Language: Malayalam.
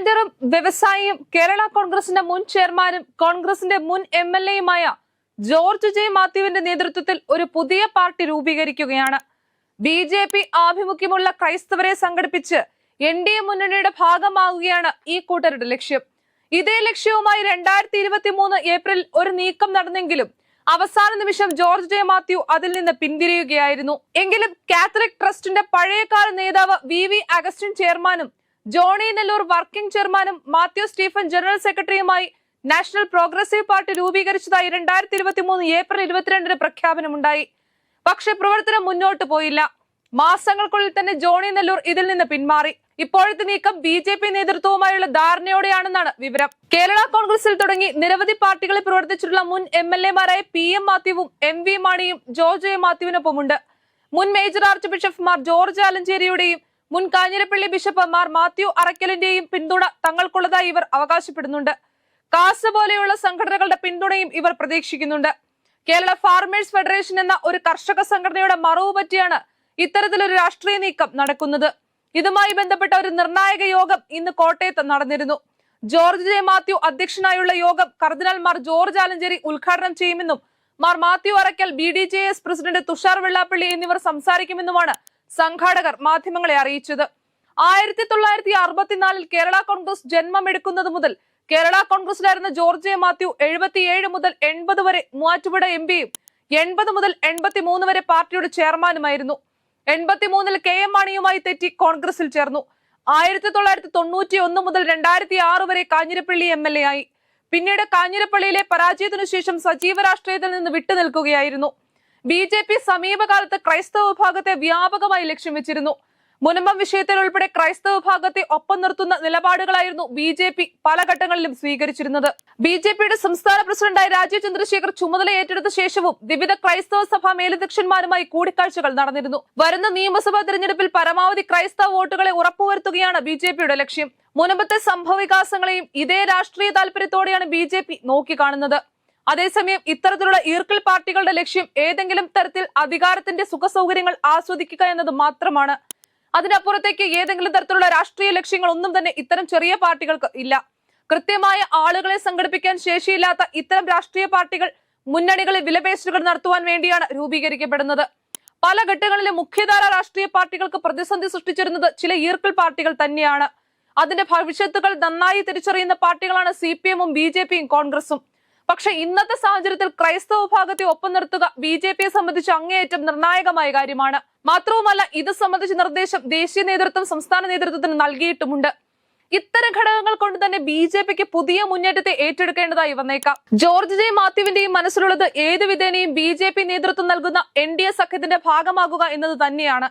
ലാൻഡറും വ്യവസായിയും കേരള കോൺഗ്രസിന്റെ മുൻ ചെയർമാനും കോൺഗ്രസിന്റെ മുൻ എം എൽ എയുമായ ജോർജ് ജെ മാത്യുവിന്റെ നേതൃത്വത്തിൽ ഒരു പുതിയ പാർട്ടി രൂപീകരിക്കുകയാണ്. ബി ജെ പി ആഭിമുഖ്യമുള്ള ക്രൈസ്തവരെ സംഘടിപ്പിച്ച് എൻ ഡി എ മുന്നണിയുടെ ഭാഗമാകുകയാണ് ഈ കൂട്ടരുടെ ലക്ഷ്യം. ഇതേ ലക്ഷ്യവുമായി രണ്ടായിരത്തി ഇരുപത്തി മൂന്ന് ഏപ്രിൽ ഒരു നീക്കം നടന്നെങ്കിലും അവസാന നിമിഷം ജോർജ് ജെ മാത്യു അതിൽ നിന്ന് പിന്തിരിയുകയായിരുന്നു എങ്കിലും കാത്തലിക് ട്രസ്റ്റിന്റെ പഴയകാല നേതാവ് വി വി അഗസ്റ്റിൻ ചെയർമാനും ജോണി നെല്ലൂർ വർക്കിംഗ് ചെയർമാനും മാത്യു സ്റ്റീഫൻ ജനറൽ സെക്രട്ടറിയുമായി നാഷണൽ പ്രോഗ്രസീവ് പാർട്ടി രൂപീകരിച്ചതായി രണ്ടായിരത്തി ഇരുപത്തി മൂന്ന് ഏപ്രിൽ ഇരുപത്തിരണ്ടിന് പ്രഖ്യാപനമുണ്ടായി. പക്ഷെ പ്രവർത്തനം മുന്നോട്ട് പോയില്ല. മാസങ്ങൾക്കുള്ളിൽ തന്നെ ജോണി നെല്ലൂർ ഇതിൽ നിന്ന് പിന്മാറി. ഇപ്പോഴത്തെ നീക്കം ബി ജെ പി നേതൃത്വവുമായുള്ള ധാരണയോടെയാണെന്നാണ് വിവരം. കേരള കോൺഗ്രസിൽ തുടങ്ങി നിരവധി പാർട്ടികളിൽ പ്രവർത്തിച്ചിട്ടുള്ള മുൻ എം എൽ എമാരായ പി എം മാത്യുവും എം വി മാണിയും ജോർജ് എ മാത്യുവിനൊപ്പമുണ്ട് മുൻ മേജർ ആർച്ച് ബിഷപ്പ്മാർ ജോർജ് ആലഞ്ചേരിയുടെയും മുൻ കാഞ്ഞിരപ്പള്ളി ബിഷപ്പ് മാർ മാത്യു അറക്കലിന്റെയും പിന്തുണ തങ്ങൾക്കുള്ളതായി ഇവർ അവകാശപ്പെടുന്നുണ്ട്. കാസ് പോലെയുള്ള സംഘടനകളുടെ പിന്തുണയും ഇവർ പ്രതീക്ഷിക്കുന്നുണ്ട്. കേരള ഫാർമേഴ്സ് ഫെഡറേഷൻ എന്ന ഒരു കർഷക സംഘടനയുടെ മറവ് പറ്റിയാണ് ഇത്തരത്തിലൊരു രാഷ്ട്രീയ നീക്കം നടക്കുന്നത്. ഇതുമായി ബന്ധപ്പെട്ട ഒരു നിർണായക യോഗം ഇന്ന് കോട്ടയത്ത് നടന്നിരുന്നു. George J. മാത്യു അധ്യക്ഷനായുള്ള യോഗം കർദിനാൾ മാർ ജോർജ് ആലഞ്ചേരി ഉദ്ഘാടനം ചെയ്യുമെന്നും Mar Mathew Arakkal B D J S president Thushar Vellappally എന്നിവർ സംസാരിക്കുമെന്നുമാണ് സംഘാടകർ മാധ്യമങ്ങളെ അറിയിച്ചത്. ആയിരത്തി തൊള്ളായിരത്തി അറുപത്തിനാലിൽ കേരള കോൺഗ്രസ് ജന്മമെടുക്കുന്നത് മുതൽ കേരള കോൺഗ്രസിലായിരുന്ന ജോർജ് എ മാത്യു എഴുപത്തിയേഴ് മുതൽ എൺപത് വരെ മൂവാറ്റുപുഴ എം പിയും എൺപത് മുതൽ എൺപത്തി മൂന്ന് വരെ പാർട്ടിയുടെ ചെയർമാനുമായിരുന്നു. എൺപത്തിമൂന്നിൽ കെ എം മാണിയുമായി തെറ്റി കോൺഗ്രസിൽ ചേർന്നു. ആയിരത്തി തൊള്ളായിരത്തി തൊണ്ണൂറ്റി ഒന്ന് മുതൽ രണ്ടായിരത്തി ആറ് വരെ കാഞ്ഞിരപ്പള്ളി എം എൽ എ ആയി. പിന്നീട് കാഞ്ഞിരപ്പള്ളിയിലെ പരാജയത്തിനു ശേഷം സജീവ രാഷ്ട്രീയത്തിൽ നിന്ന് വിട്ടുനിൽക്കുകയായിരുന്നു. ബി ജെ പി സമീപകാലത്ത് ക്രൈസ്തവ വിഭാഗത്തെ വ്യാപകമായി ലക്ഷ്യം വെച്ചിരുന്നു. മുനമ്പം വിഷയത്തിൽ ഉൾപ്പെടെ ക്രൈസ്തവ വിഭാഗത്തെ ഒപ്പം നിർത്തുന്ന നിലപാടുകളായിരുന്നു ബി ജെ പി പല ഘട്ടങ്ങളിലും സ്വീകരിച്ചിരുന്നത്. ബി ജെ പിയുടെ സംസ്ഥാന പ്രസിഡന്റായി രാജീവ് ചന്ദ്രശേഖർ ചുമതല ഏറ്റെടുത്ത ശേഷവും വിവിധ ക്രൈസ്തവ സഭാ മേലധ്യക്ഷന്മാരുമായി കൂടിക്കാഴ്ചകൾ നടന്നിരുന്നു. വരുന്ന നിയമസഭാ തെരഞ്ഞെടുപ്പിൽ പരമാവധി ക്രൈസ്തവ വോട്ടുകളെ ഉറപ്പുവരുത്തുകയാണ് ബി ലക്ഷ്യം. മുനമ്പത്തെ സംഭവവികാസങ്ങളെയും ഇതേ രാഷ്ട്രീയ താല്പര്യത്തോടെയാണ് ബി ജെ പി നോക്കിക്കാണുന്നത്. അതേസമയം ഇത്തരത്തിലുള്ള ഈർക്കിൽ പാർട്ടികളുടെ ലക്ഷ്യം ഏതെങ്കിലും തരത്തിൽ അധികാരത്തിന്റെ സുഖസൗകര്യങ്ങൾ ആസ്വദിക്കുക എന്നത് മാത്രമാണ്. അതിനപ്പുറത്തേക്ക് ഏതെങ്കിലും തരത്തിലുള്ള രാഷ്ട്രീയ ലക്ഷ്യങ്ങൾ ഒന്നും തന്നെ ഇത്തരം ചെറിയ പാർട്ടികൾക്ക് ഇല്ല. കൃത്യമായ ആളുകളെ സംഘടിപ്പിക്കാൻ ശേഷിയില്ലാത്ത ഇത്തരം രാഷ്ട്രീയ പാർട്ടികൾ മുന്നണികളിൽ വിലപേശലുകൾ നടത്തുവാൻ വേണ്ടിയാണ് രൂപീകരിക്കപ്പെടുന്നത്. പല ഘട്ടങ്ങളിലും മുഖ്യധാര രാഷ്ട്രീയ പാർട്ടികൾക്ക് പ്രതിസന്ധി സൃഷ്ടിച്ചിരുന്നത് ചില ഈർക്കിൾ പാർട്ടികൾ തന്നെയാണ്. അതിന്റെ ഭവിഷ്യത്തുകൾ നന്നായി തിരിച്ചറിയുന്ന പാർട്ടികളാണ് സി പി എമ്മും ബി ജെ പിയും കോൺഗ്രസും. പക്ഷെ ഇന്നത്തെ സാഹചര്യത്തിൽ ക്രൈസ്തവ വിഭാഗത്തെ ഒപ്പം നിർത്തുക ബി ജെ പിയെ സംബന്ധിച്ച് അങ്ങേയറ്റം നിർണായകമായ കാര്യമാണ്. മാത്രവുമല്ല ഇത് സംബന്ധിച്ച നിർദ്ദേശം ദേശീയ നേതൃത്വം സംസ്ഥാന നേതൃത്വത്തിന് നൽകിയിട്ടുമുണ്ട്. ഇത്തരം ഘടകങ്ങൾ കൊണ്ട് തന്നെ ബി ജെ പിക്ക് പുതിയ മുന്നേറ്റത്തെ ഏറ്റെടുക്കേണ്ടതായി വന്നേക്കാം. ജോർജ് ജെ മാത്യുവിന്റെയും മനസ്സിലുള്ളത് ഏത് വിധേനയും ബി ജെ പി നേതൃത്വം നൽകുന്ന എൻ ഡി എ സഖ്യത്തിന്റെ ഭാഗമാകുക എന്നത് തന്നെയാണ്.